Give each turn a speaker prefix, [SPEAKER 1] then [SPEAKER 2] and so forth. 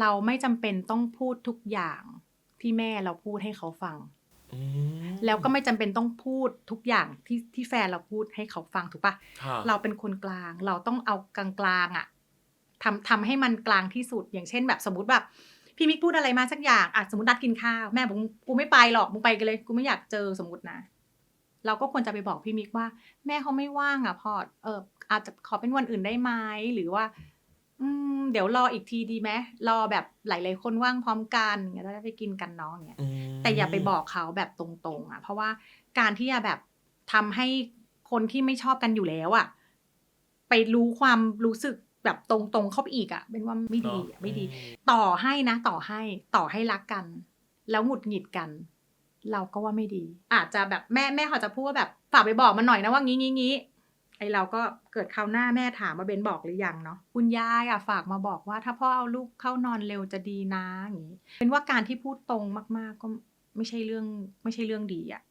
[SPEAKER 1] เราไม่จำเป็นต้องพูดทุกอย่างที่แม่เราพูดให้เขาฟัง
[SPEAKER 2] อืม
[SPEAKER 1] แล้วก็ไม่จำเป็นต้องพูดทุกอย่างที่ที่แฟนเราพูดให้เขาฟังถูกปะ
[SPEAKER 2] ค่ะ
[SPEAKER 1] เราเป็นคนกลาง เราต้องเอากลางๆอะทำทำให้มันกลางที่สุดอย่างเช่นแบบสมมติแบบพี่มิกพูดอะไรมาสักอย่างอะสมมตินัดกินข้าวแม่บอกกูไม่ไปหรอกมึงไปกันเลยกูไม่อยากเจอสมมตินะ เราก็ควรจะไปบอกพี่มิกว่า แม่เขาไม่ว่างอะพอเอออาจจะขอเป็นวันอื่นได้ไหมหรือว่า อืมเดี๋ยวรออีกทีดีไหมรอแบบหลาย ๆ คนว่างพร้อมกันอย่างเงี้ยแล้วได้ไปกินกันเนาะอย่างเงี้ย
[SPEAKER 2] อืม
[SPEAKER 1] แต่อย่าไปบอกเขาแบบตรงๆ อะ เพราะว่าการที่จะแบบทำให้คนที่ไม่ชอบกันอยู่แล้วอะ ไปรู้ความรู้สึกแบบตรงๆเข้าไปอีกอะเป็นว่าไม่ดีอะไม่ดี
[SPEAKER 2] อืม
[SPEAKER 1] ต่อให้นะ ต่อให้ต่อให้รักกัน แล้วหงุดหงิดกัน เราก็ว่าไม่ดี อาจจะแบบแม่แม่เขาจะพูดว่าแบบฝากไปบอกมันหน่อยนะว่างี้งี้งี้ ไอเราก็เกิดคราวหน้าแม่ถามมาเบนบอกหรือยังเนาะคุณยายอะฝากมาบอกว่า ถ้าพ่อเอาลูกเข้านอนเร็วจะดีนะอย่างงี้เป็นว่าการที่พูดตรงมาก ๆ ก็ไม่ใช่เรื่องไม่ใช่เรื่องดีอะ